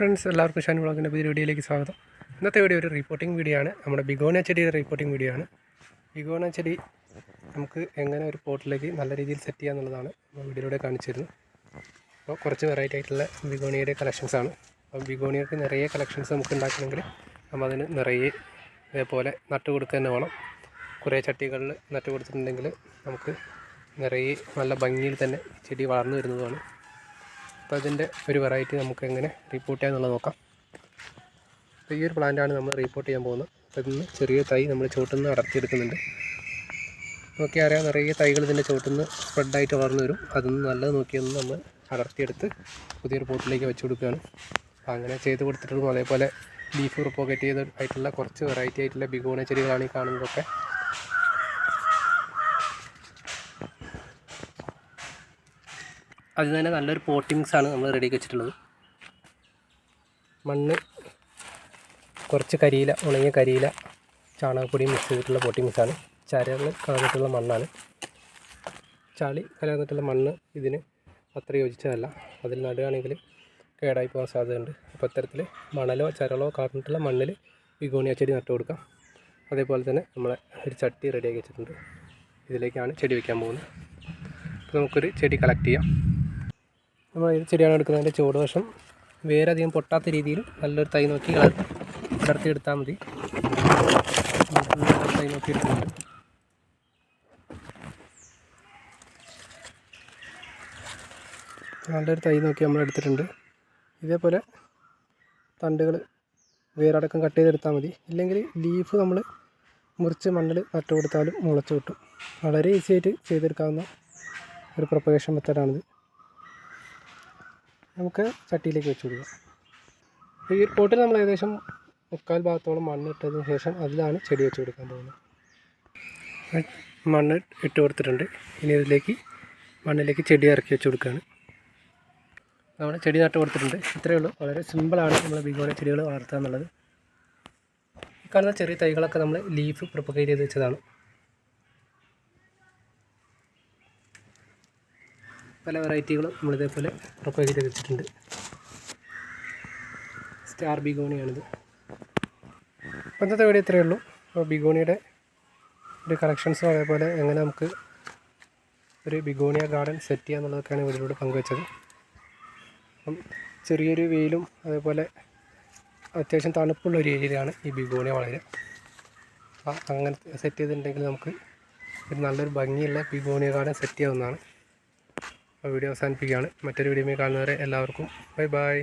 Friends എല്ലാവർക്കും ഷാൻ വ്ളോഗിന്റെ പുതിയ വീഡിയോയിലേക്ക് സ്വാഗതം. ഇന്നത്തെ വീഡിയോ ഒരു റിപ്പോർട്ടിംഗ് വീഡിയോ ആണ്. നമ്മുടെ ബിഗോണ ചെടിയുടെ റിപ്പോർട്ടിംഗ് വീഡിയോ ആണ്. ബിഗോണ ചെടി നമുക്ക് എങ്ങനെ ഒരു പോട്ടിലേക്ക് നല്ല രീതിയിൽ സെറ്റ് ചെയ്യുക എന്നുള്ളതാണ് വീഡിയോയിലൂടെ കാണിച്ചിരുന്നത്. അപ്പോൾ കുറച്ച് വെറൈറ്റി ആയിട്ടുള്ള ബിഗോണിയുടെ കളക്ഷൻസ് ആണ്. അപ്പോൾ ബിഗോണിയർക്ക് നിറയെ കളക്ഷൻസ് നമുക്ക് ഉണ്ടാക്കണമെങ്കിൽ നമ്മൾ അതിന് നിറയെ ഇതേപോലെ നട്ട് കൊടുക്കുക തന്നെ വേണം. കുറേ ചട്ടികളിൽ നട്ട് കൊടുത്തിട്ടുണ്ടെങ്കിൽ നമുക്ക് നിറയെ നല്ല ഭംഗിയിൽ തന്നെ ചെടി വളർന്നു വരുന്നതുമാണ്. അപ്പോൾ അതിന്റെ ഒരു വെറൈറ്റി നമുക്ക് എങ്ങനെ റിപ്പോർട്ട് ചെയ്യാന്നുള്ളത് നോക്കാം. അപ്പോൾ ഈ ഒരു പ്ലാന്റാണ് നമ്മൾ റിപ്പോർട്ട് ചെയ്യാൻ പോകുന്നത്. അപ്പോൾ ഇതിന് ചെറിയ തൈ നമ്മൾ ചുവട്ടിൽ നിന്ന് അടർത്തിയെടുക്കുന്നുണ്ട്. നോക്കി അറിയാം നിറയെ തൈകൾ ഇതിന്റെ ചുവട്ടിൽ നിന്ന് സ്പ്രെഡായിട്ട് വളർന്നു വരും. അതൊന്ന് നല്ലത് നോക്കിയൊന്ന് നമ്മൾ അടർത്തിയെടുത്ത് പുതിയൊരു പോട്ടിലേക്ക് വെച്ച് കൊടുക്കുകയാണ്. അപ്പോൾ അങ്ങനെ ചെയ്ത് കൊടുത്തിട്ടുള്ളൂ അതേപോലെ ബീഫ് റിപ്പോക്കറ്റ് ചെയ്ത് ആയിട്ടുള്ള കുറച്ച് വെറൈറ്റി ആയിട്ടുള്ള ബിഗോണ ചെടികളാണ് ഈ കാണുന്നതൊക്കെ. അതിന് തന്നെ നല്ലൊരു പോട്ടിങ്സ് ആണ് നമ്മൾ റെഡിയാക്കി വെച്ചിട്ടുള്ളത്. മണ്ണ് കുറച്ച് കരിയില ഉണങ്ങിയ കരിയില ചാണകപ്പൊടി മിക്സ് ചെയ്തിട്ടുള്ള പോട്ടിങ്സ് ആണ്. ചരകൾ കലർന്നിട്ടുള്ള മണ്ണാണ്. ചളി കലർന്നിട്ടുള്ള മണ്ണ് ഇതിന് അത്ര യോജിച്ചതല്ല. അതിൽ നടുകയാണെങ്കിൽ കേടായി പോകാൻ സാധ്യതയുണ്ട്. അപ്പോൾ ഇത്തരത്തിൽ മണലോ ചരളോ കലർന്നിട്ടുള്ള മണ്ണിൽ വിഗോണിയ ചെടി നട്ടു കൊടുക്കാം. അതേപോലെ തന്നെ നമ്മളെ ഒരു ചട്ടി റെഡിയാക്കി വെച്ചിട്ടുണ്ട്. ഇതിലേക്കാണ് ചെടി വയ്ക്കാൻ പോകുന്നത്. അപ്പോൾ നമുക്കൊരു ചെടി കളക്ട് ചെയ്യാം. നമ്മൾ ചെടിയാണ് എടുക്കുന്നതിന്റെ ചുവട് വശം വേറെ അധികം പൊട്ടാത്ത രീതിയിൽ നല്ലൊരു തൈ നോക്കി അടർത്തിയെടുത്താൽ മതി. നല്ലൊരു തൈ നോക്കി എടുക്കുന്നുണ്ട്. നല്ലൊരു തൈ നോക്കി നമ്മൾ എടുത്തിട്ടുണ്ട്. ഇതേപോലെ തണ്ടുകൾ വേരടക്കം കട്ട് ചെയ്തെടുത്താൽ മതി. ഇല്ലെങ്കിൽ ലീഫ് നമ്മൾ മുറിച്ച് മണ്ണിൽ നട്ടു കൊടുത്താലും മുളച്ച് കിട്ടും. വളരെ ഈസി ആയിട്ട് ചെയ്തെടുക്കാവുന്ന ഒരു പ്രൊപ്പഗേഷൻ മെത്തേഡാണിത്. നമുക്ക് ചട്ടിയിലേക്ക് വെച്ച് കൊടുക്കാം. ഈ ഒരു പോട്ടിൽ നമ്മൾ ഏകദേശം മുക്കാൽ ഭാഗത്തോളം മണ്ണ് ഇട്ടതിന് ശേഷം അതിലാണ് ചെടി വെച്ച് കൊടുക്കാൻ പോകുന്നത്. മണ്ണ് ഇട്ട് കൊടുത്തിട്ടുണ്ട്. ഇനി ഇതിലേക്ക് മണ്ണിലേക്ക് ചെടി ഇറക്കി വെച്ച് കൊടുക്കുകയാണ്. നമ്മൾ ചെടി നട്ട് കൊടുത്തിട്ടുണ്ട്. ഇത്രയേ ഉള്ളൂ. വളരെ സിമ്പിളാണ് നമ്മൾ ബിഗോണി ചെടികൾ വളർത്തുക എന്നുള്ളത്. ഈ കാണുന്ന ചെറിയ തൈകളൊക്കെ നമ്മൾ ലീഫ് പ്രൊപ്പഗേറ്റ് ചെയ്ത് വെച്ചതാണ്. പല വെറൈറ്റികളും നമ്മളിതേപോലെ പ്രിപ്പയർ ചെയ്ത് വെച്ചിട്ടുണ്ട്. സ്റ്റാർ ബിഗോണിയാണിത്. ഇന്നത്തെ വീഡിയോ ഇത്രയേ ഉള്ളൂ. അപ്പോൾ ബിഗോണിയുടെ ഒരു കളക്ഷൻസും അതേപോലെ എങ്ങനെ നമുക്ക് ഒരു ബിഗോണിയ ഗാർഡൻ സെറ്റ് ചെയ്യുക എന്നുള്ളതൊക്കെയാണ് വീഡിയോയിലൂടെ പങ്കുവച്ചത്. അപ്പം ചെറിയൊരു വെയിലും അതേപോലെ അത്യാവശ്യം തണുപ്പുള്ള ഒരു ഏരിയയിലാണ് ഈ ബിഗോണിയ വളരെ. അപ്പം അങ്ങനെ സെറ്റ് ചെയ്തിട്ടുണ്ടെങ്കിൽ നമുക്ക് ഒരു നല്ലൊരു ഭംഗിയുള്ള ബിഗോണിയ ഗാർഡൻ സെറ്റ് ചെയ്യാവുന്നതാണ്. വീഡിയോ അവസാനിപ്പിക്കുകയാണ്. മറ്റൊരു വീഡിയോ കാണുന്നവരെ എല്ലാവർക്കും ബൈ ബൈ.